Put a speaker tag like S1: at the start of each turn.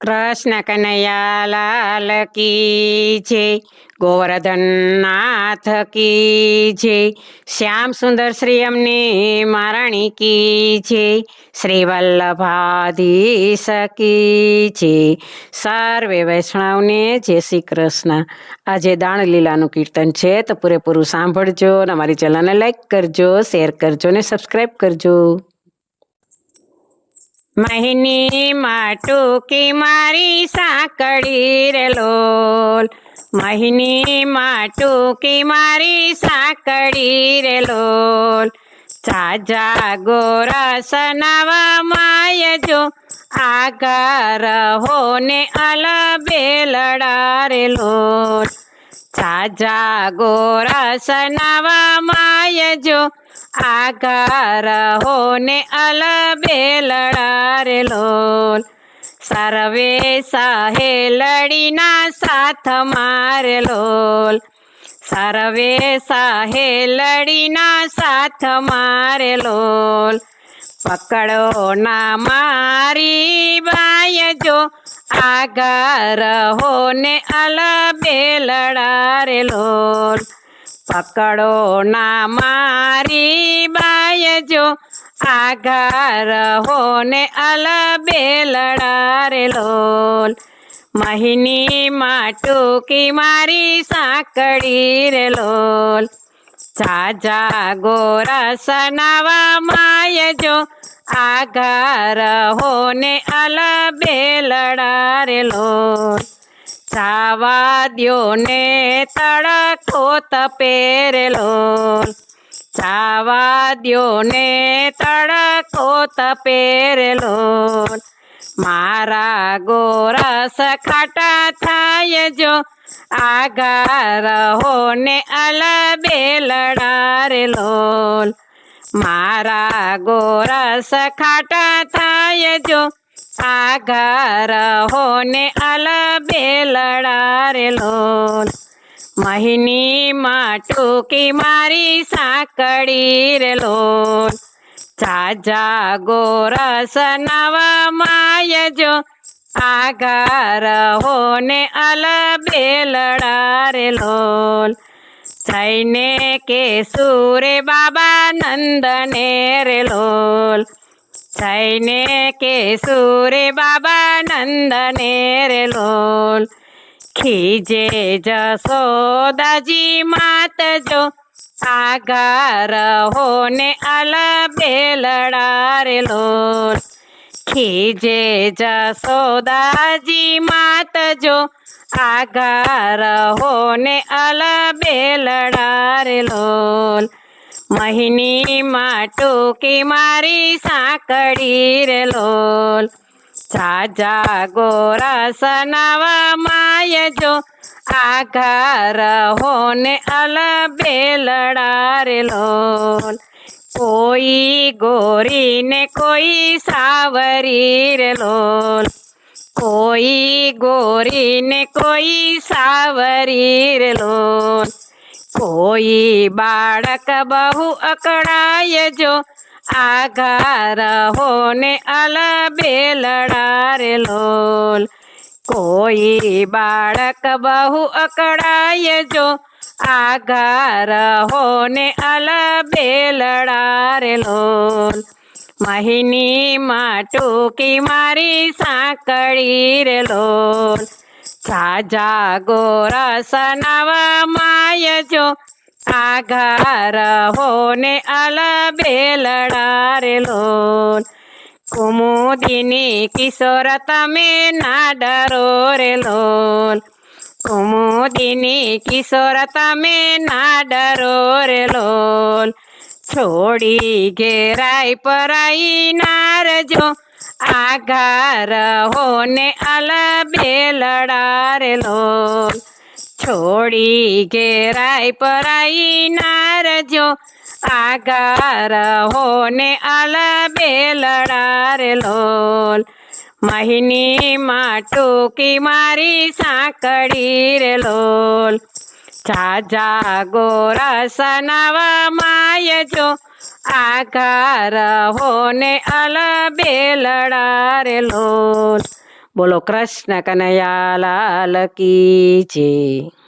S1: કૃષ્ણ કનૈયા લાલ કી છે ગોવર્ધન નાથ કી છે શ્યામ સુંદર શ્રી અમને મહારાણી કી છે શ્રી વલ્લભાધીશ કી છે સર્વે વૈષ્ણવને જય શ્રી કૃષ્ણ. આજે દાણ લીલાનું કીર્તન છે, તો પૂરેપૂરું સાંભળજો અને અમારી ચેનલને લાઈક કરજો શેર કરજો ને સબસ્ક્રાઈબ કરજો. મહિની માટુકી મારી સાંકળી રે લોલ. મહિની માટુકી મારી સાંકળી રે લોલ. સાજા ગોરસ નવા માય જો આગર હોને અલ બેલડા રે લોલ. ચાજા ગોરસ નવા માય જો. આગાર હોને અલ બેલડા રે લોલ. સર્વે સહેલડીના સાથ મારે લોલ. સર્વે સહેલડીના સાથ મારે લોલ. પકડો ના મારી બાય જો. आगार होने अला बेलड़ा रे लोल। पकड़ो ना मारी बाय जो। आगार होने अला बेलड़ा रे लोल। महीनी माटू की मारी साकड़ी रे लोल। चाजा गोरा सनावा माय जो। आगार होने आला बेलड़ा रे लो ने तड़को तपेरेलो ने तड़को तपेरेलो मारा गोरस था ये जो आगार होने अला बेलड़ा रे लोल મારા ગોરસ ખાટા થાય જો આગર હોને અલ બેલડા રે લોલ મહિની માટુકી મારી સાંકળી રે લોલ જાજા ગોરસ નવા માય જો આગર હોને અલ બેલડા छैने के सूरे बाबा नंदने रे लोल। छैने के सूरे बाबा नंदने रे लोल। खीजे जसोदा जी मात जो आगार होने अला बेलड़ा रे लोल। खीजे जसोदा जी मात जो आगार होने अला बेलडार लोल। महीनी माटू की मारी साकड़ी रे लोल। साजा गोरा सनावा माय जो आगार होने अला बेलडार लोल। कोई गोरी ने कोई सावरी रे लोल। कोई गोरी ने कोई सावरी रे लोल। कोई बाड़क बहु अकड़ाए जो आघार होने अला बेलड़ा रे लोल। कोई बाड़क बहु अकड़ाए जो आगार होने अला बेलड़े लोल। महिनी माटू की मारी साकड़ी रे लोल। साजा गोरा सनावा माय जो। आगार होने अला बेलड़ार लोल। कुमुदिनी किशोर तमें ना डरो रे लोल। કુમુદિની કિશોર તમે ના ડરો રે લોલ છોડી ઘેરાય પરાઈ નારજો આઘાર હોને અલ બેલડા રે લોલ છોડી ઘેરાય પરાઈ નારજો આગાર હોને અલ બેલડા રે લોલ મહિની માટુકી મારી સાંકળી રે લોલ. જાજા ગોરસ નવા માય જો. આઘાર હોને અલ બેલડા રે લોલ. બોલો કૃષ્ણ કનૈયા લાલ કી જય